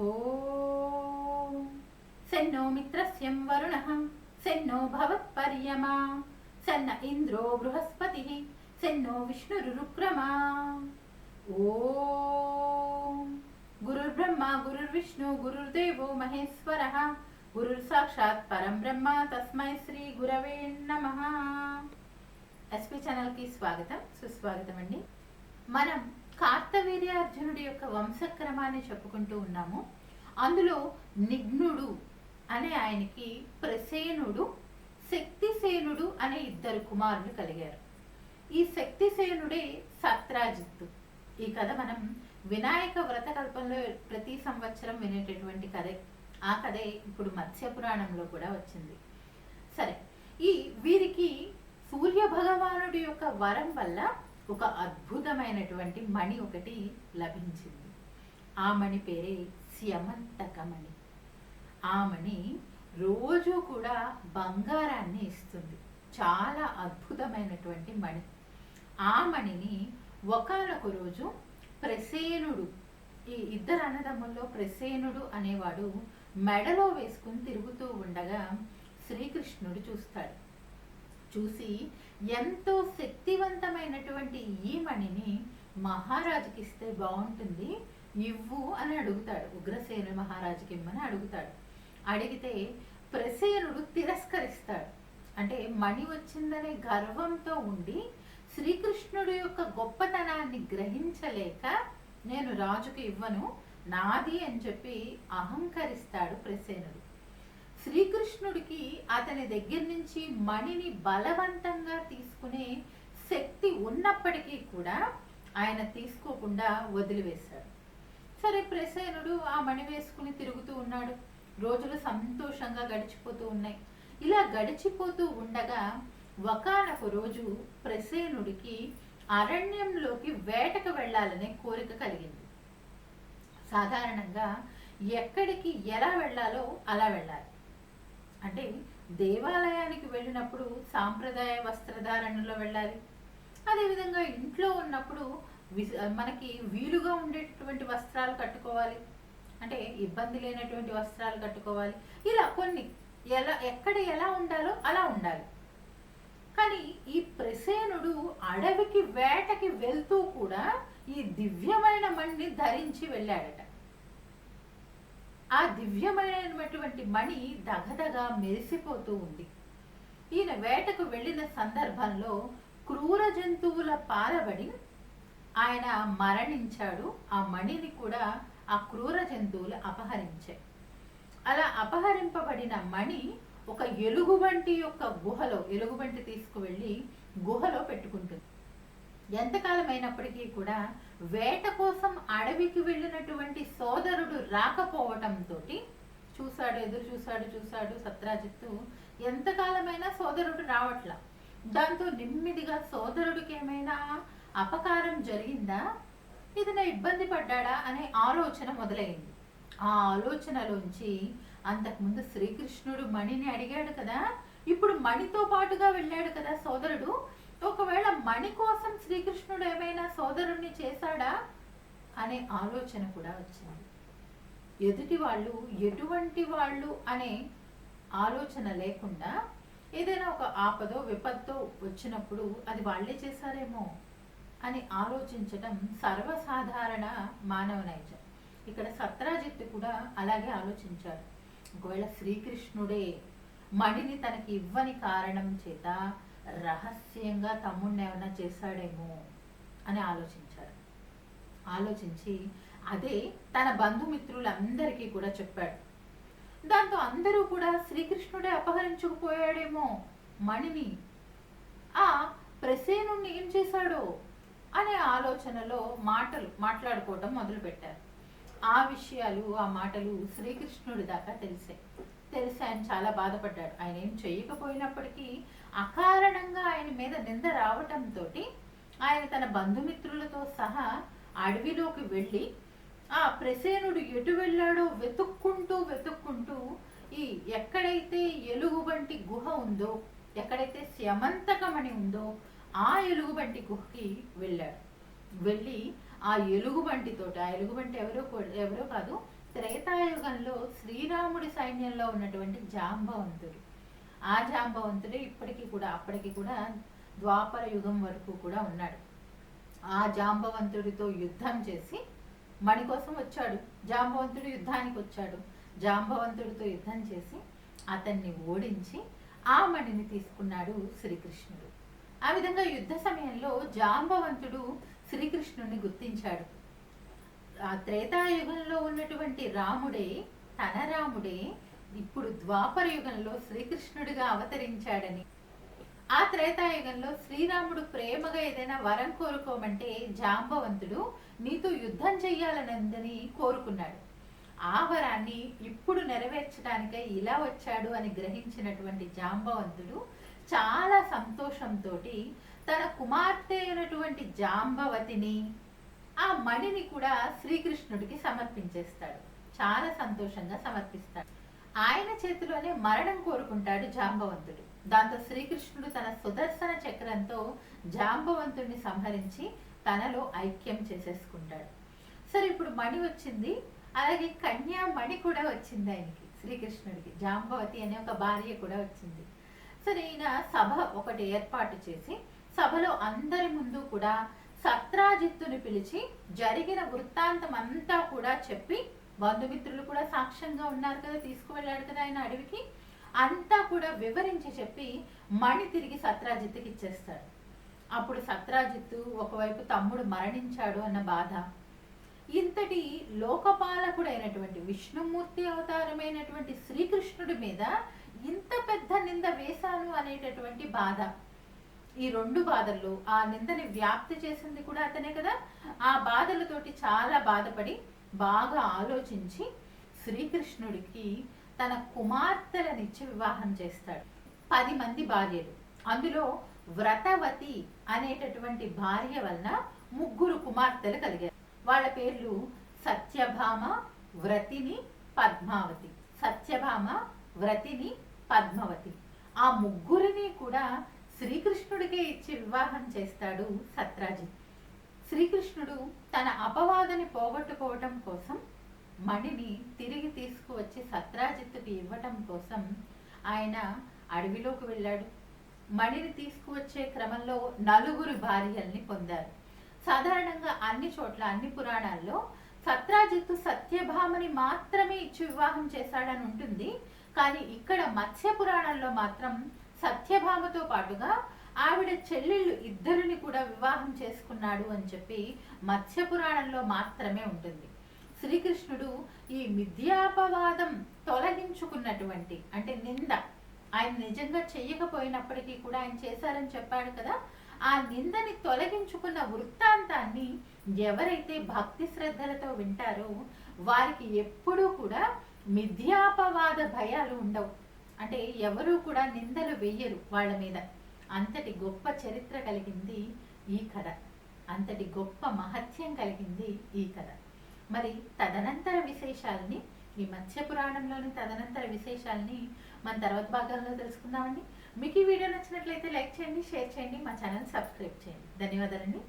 ॐ सेन्नो मित्रस्यं वरुणः सेन्नो भवत्पर्यमा सेन्न इन्द्रो बृहस्पतिः सेन्नो विष्णुरुरुक्रमा ॐ गुरुर्ब्रह्मा गुरुर्विष्णु गुरुर्देवो महेश्वरः గురుర్ పరం బ్రహ్మ తస్మై శ్రీ గురవే నమ ఎస్పీ ఛానల్కి స్వాగతం సుస్వాగతం అండి మనం కార్తవీర్యార్జునుడి యొక్క వంశక్రమాన్ని చెప్పుకుంటూ ఉన్నాము. అందులో నిఘ్నుడు అనే ఆయనకి ప్రసేనుడు శక్తిసేనుడు అనే ఇద్దరు కుమారులు కలిగారు. ఈ శక్తిసేనుడే సత్రాజిత్తు. ఈ కథ మనం వినాయక వ్రతకల్పంలో ప్రతి సంవత్సరం వినేటటువంటి కథ. ఆ కథే ఇప్పుడు మత్స్య పురాణంలో కూడా వచ్చింది. సరే ఈ వీరికి సూర్య భగవానుడి యొక్క వరం వల్ల ఒక అద్భుతమైనటువంటి మణి ఒకటి లభించింది. ఆ మణి పేరే స్యమంతకమణి ఆ మణి రోజు కూడా బంగారాన్ని ఇస్తుంది. చాలా అద్భుతమైనటువంటి మణి. ఆ మణిని ఒకనొక రోజు ప్రసేనుడు ఈ ఇద్దరు అన్నదమ్ముల్లో ప్రసేనుడు అనేవాడు మెడలో వేసుకుని తిరుగుతూ ఉండగా శ్రీకృష్ణుడు చూస్తాడు. చూసి ఎంతో శక్తివంతమైనటువంటి ఈ మణిని మహారాజుకి ఇస్తే బాగుంటుంది ఇవ్వు అని అడుగుతాడు. ఉగ్రసేన మహారాజుకి ఇమ్మని అడుగుతాడు. అడిగితే ప్రసేనుడు తిరస్కరిస్తాడు. అంటే మణి వచ్చిందనే గర్వంతో ఉండి శ్రీకృష్ణుడు యొక్క గొప్పతనాన్ని గ్రహించలేక నేను రాజుకి ఇవ్వను నాది అని చెప్పి అహంకరిస్తాడు ప్రసేనుడు. శ్రీకృష్ణుడికి అతని దగ్గర నుంచి మణిని బలవంతంగా తీసుకునే శక్తి ఉన్నప్పటికీ కూడా ఆయన తీసుకోకుండా వదిలివేశాడు. సరే ప్రసేనుడు ఆ మణి వేసుకుని తిరుగుతూ ఉన్నాడు. రోజులు సంతోషంగా గడిచిపోతూ ఉన్నాయి. ఇలా గడిచిపోతూ ఉండగా ఒకనొక రోజు ప్రసేనుడికి అరణ్యంలోకి వేటకు వెళ్ళాలనే కోరిక కలిగింది. సాధారణంగా ఎక్కడికి ఎలా వెళ్ళాలో అలా వెళ్ళాలి. అంటే దేవాలయానికి వెళ్ళినప్పుడు సాంప్రదాయ వస్త్రధారణలో వెళ్ళాలి. అదేవిధంగా ఇంట్లో ఉన్నప్పుడు మనకి వీలుగా ఉండేటటువంటి వస్త్రాలు కట్టుకోవాలి. అంటే ఇబ్బంది లేనటువంటి వస్త్రాలు కట్టుకోవాలి. ఇలా కొన్ని ఎలా ఎక్కడ ఎలా ఉండాలో అలా ఉండాలి. కానీ ఈ ప్రసేనుడు అడవికి వేటకి వెళ్తూ కూడా ఈ దివ్యమైన మణిని ధరించి వెళ్ళాడట. ఆ దివ్యమైనటువంటి మణి దగదగా మెరిసిపోతూ ఉంది. ఈయన వేటకు వెళ్ళిన సందర్భంలో క్రూర జంతువుల పాలబడి ఆయన మరణించాడు. ఆ మణిని కూడా ఆ క్రూర జంతువులు అపహరించాయి అలా అపహరింపబడిన మణి ఒక ఎలుగుబంటి యొక్క గుహలో ఎలుగుబంటి తీసుకువెళ్ళి గుహలో పెట్టుకుంటుంది. ఎంతకాలం అయినప్పటికీ కూడా వేట కోసం అడవికి వెళ్ళినటువంటి సోదరుడు రాకపోవటంతో చూశాడు ఎదురు చూశాడు చూశాడు సత్రాజిత్తు ఎంతకాలమైనా సోదరుడు రావట్లా. దాంతో నిమ్మదిగా సోదరుడికి ఏమైనా అపకారం జరిగిందా? ఇది ఇబ్బంది పడ్డాడా అనే ఆలోచన మొదలైంది. ఆ ఆలోచనలోంచి అంతకుముందు శ్రీకృష్ణుడు మణిని అడిగాడు కదా ఇప్పుడు మణితో పాటుగా వెళ్ళాడు కదా సోదరుడు ఒకవేళ మణి కోసం శ్రీకృష్ణుడు ఏమైనా సోదరుణ్ణి చేశాడా? అనే ఆలోచన కూడా వచ్చింది. ఎదుటి వాళ్ళు ఎటువంటి వాళ్ళు అనే ఆలోచన లేకుండా ఏదైనా ఒక ఆపదో విపత్తో వచ్చినప్పుడు అది వాళ్ళే చేశారేమో అని ఆలోచించడం సర్వసాధారణ మానవ నైజం. ఇక్కడ సత్రాజిత్తు కూడా అలాగే ఆలోచించాడు. ఒకవేళ శ్రీకృష్ణుడే మణిని తనకి ఇవ్వని కారణం చేత రహస్యంగా తమ్ముడిని ఏమైనా చేశాడేమో అని ఆలోచించాడు ఆలోచించి అదే తన బంధుమిత్రులందరికీ కూడా చెప్పాడు. దాంతో అందరూ కూడా శ్రీకృష్ణుడే అపహరించుకుపోయాడేమో మణిని. ఆ ప్రసేను ఏం చేశాడో అనే ఆలోచనలో మాటలు మాట్లాడుకోవటం మొదలుపెట్టారు. ఆ విషయాలు ఆ మాటలు శ్రీకృష్ణుడి దాకా తెలిసాయి. తెలిసి ఆయన చాలా బాధపడ్డాడు. ఆయన ఏం చేయకపోయినప్పటికీ అకారణంగా ఆయన మీద నింద రావటంతో ఆయన తన బంధుమిత్రులతో సహా అడవిలోకి వెళ్ళి ఆ ప్రసేనుడు ఎటు వెళ్ళాడో వెతుక్కుంటూ వెతుక్కుంటూ ఈ ఎక్కడైతే ఎలుగుబంటి గుహ ఉందో ఎక్కడైతే శమంతకమణి ఉందో ఆ ఎలుగుబంటి గుహకి వెళ్ళాడు. వెళ్ళి ఆ ఎలుగుబంటితోటి ఆ ఎలుగుబంటి ఎవరో ఎవరో కాదు త్రేతాయుగంలో శ్రీరాముడి సైన్యంలో ఉన్నటువంటి జాంబవంతుడు. ఆ జాంబవంతుడే ఇప్పటికీ కూడా అప్పటికి కూడా ద్వాపర యుగం వరకు కూడా ఉన్నాడు. ఆ జాంబవంతుడితో యుద్ధం చేసి మణి కోసం వచ్చాడు. జాంబవంతుడు యుద్ధానికి వచ్చాడు. జాంబవంతుడితో యుద్ధం చేసి అతన్ని ఓడించి ఆ మణిని తీసుకున్నాడు శ్రీకృష్ణుడు. ఆ విధంగా యుద్ధ సమయంలో జాంబవంతుడు శ్రీకృష్ణుడిని గుర్తించాడు. ఆ త్రేతాయుగంలో ఉన్నటువంటి రాముడే తన రాముడే ఇప్పుడు ద్వాపర యుగంలో శ్రీకృష్ణుడిగా అవతరించాడని. ఆ త్రేతాయుగంలో శ్రీరాముడు ప్రేమగా ఏదైనా వరం కోరుకోమంటే జాంబవంతుడు నీతో యుద్ధం చెయ్యాలనందని కోరుకున్నాడు. ఆ వరాన్ని ఇప్పుడు నెరవేర్చడానికై ఇలా వచ్చాడు అని గ్రహించినటువంటి జాంబవంతుడు చాలా సంతోషంతో తన కుమార్తె అయినటువంటి జాంబవతిని ఆ మణిని కూడా శ్రీకృష్ణుడికి సమర్పించేస్తాడు. చాలా సంతోషంగా సమర్పిస్తాడు. ఆయన చేతిలోనే మరణం కోరుకుంటాడు జాంబవంతుడు. దాంతో శ్రీకృష్ణుడు తన సుదర్శన చక్రంతో జాంబవంతుడిని సంహరించి తనలో ఐక్యం చేసేసుకుంటాడు. సరే ఇప్పుడు మణి వచ్చింది. అలాగే కన్యా మణి కూడా వచ్చింది ఆయనకి శ్రీకృష్ణుడికి. జాంబవతి అనే ఒక భార్య కూడా వచ్చింది. సరే ఈయన సభ ఒకటి ఏర్పాటు చేసి సభలో అందరి ముందు కూడా సత్రాజిత్తుని పిలిచి జరిగిన వృత్తాంతం అంతా కూడా చెప్పి బంధుమిత్రులు కూడా సాక్ష్యంగా ఉన్నారు కదా తీసుకువెళ్ళాడు కదా ఆయన అడవికి. అంతా కూడా వివరించి చెప్పి మణి తిరిగి సత్రాజిత్తుకి ఇచ్చేస్తాడు. అప్పుడు సత్రాజిత్తు ఒకవైపు తమ్ముడు మరణించాడు అన్న బాధ. ఇంతటి లోకపాలకుడైనటువంటి విష్ణుమూర్తి అవతారమైనటువంటి శ్రీకృష్ణుడి మీద ఇంత పెద్ద నింద వేశాను అనేటటువంటి బాధ. ఈ రెండు బాధలు ఆ నిందని వ్యాప్తి చేసింది కూడా అతనే కదా. ఆ బాధలతోటి చాలా బాధపడి బాగా ఆలోచించి శ్రీకృష్ణుడికి తన కుమార్తెలనిచ్చి వివాహం చేస్తాడు. పది మంది భార్యలు. అందులో వ్రతవతి అనేటటువంటి భార్య వలన ముగ్గురు కుమార్తెలు కలిగారు. వాళ్ళ పేర్లు సత్యభామ వ్రతిని పద్మావతి. సత్యభామ వ్రతిని పద్మావతి. ఆ ముగ్గురిని కూడా శ్రీకృష్ణుడికే ఇచ్చి వివాహం చేస్తాడు సత్రాజిత్ శ్రీకృష్ణుడు తన అపవాదని పోగొట్టుకోవటం కోసం మణిని తిరిగి తీసుకువచ్చి సత్రాజిత్తుకి ఇవ్వటం కోసం ఆయన అడవిలోకి వెళ్ళాడు. మణిని తీసుకువచ్చే క్రమంలో నలుగురు భార్యల్ని పొందారు. సాధారణంగా అన్ని చోట్ల అన్ని పురాణాల్లో సత్రాజిత్తు సత్యభామని మాత్రమే ఇచ్చి వివాహం చేశాడని ఉంటుంది. కానీ ఇక్కడ మత్స్య పురాణంలో మాత్రం సత్యభామతో పాటుగా ఆవిడ చెల్లెళ్ళు ఇద్దరు వివాహం చేసుకున్నాడు అని చెప్పి మత్స్య పురాణంలో మాత్రమే ఉంటుంది. శ్రీకృష్ణుడు ఈ మిథ్యాపవాదం తొలగించుకున్నటువంటి అంటే నింద ఆయన నిజంగా చెయ్యకపోయినప్పటికీ కూడా ఆయన చేశారని చెప్పాడు కదా ఆ నిందని తొలగించుకున్న వృత్తాంతాన్ని ఎవరైతే భక్తి శ్రద్ధలతో వింటారో వారికి ఎప్పుడూ కూడా మిథ్యాపవాద భయాలు ఉండవు. అంటే ఎవరూ కూడా నిందలు వెయ్యరు వాళ్ళ మీద. అంతటి గొప్ప చరిత్ర కలిగింది ఈ కథ. అంతటి గొప్ప మహత్యం కలిగింది ఈ కథ. మరి తదనంతర విశేషాలని ఈ మత్స్య పురాణంలోని తదనంతర విశేషాలని మన తర్వాత భాగాల్లో తెలుసుకుందామండి. మీకు ఈ వీడియో నచ్చినట్లయితే లైక్ చేయండి షేర్ చేయండి మా ఛానల్ సబ్స్క్రైబ్ చేయండి. ధన్యవాదాలండి.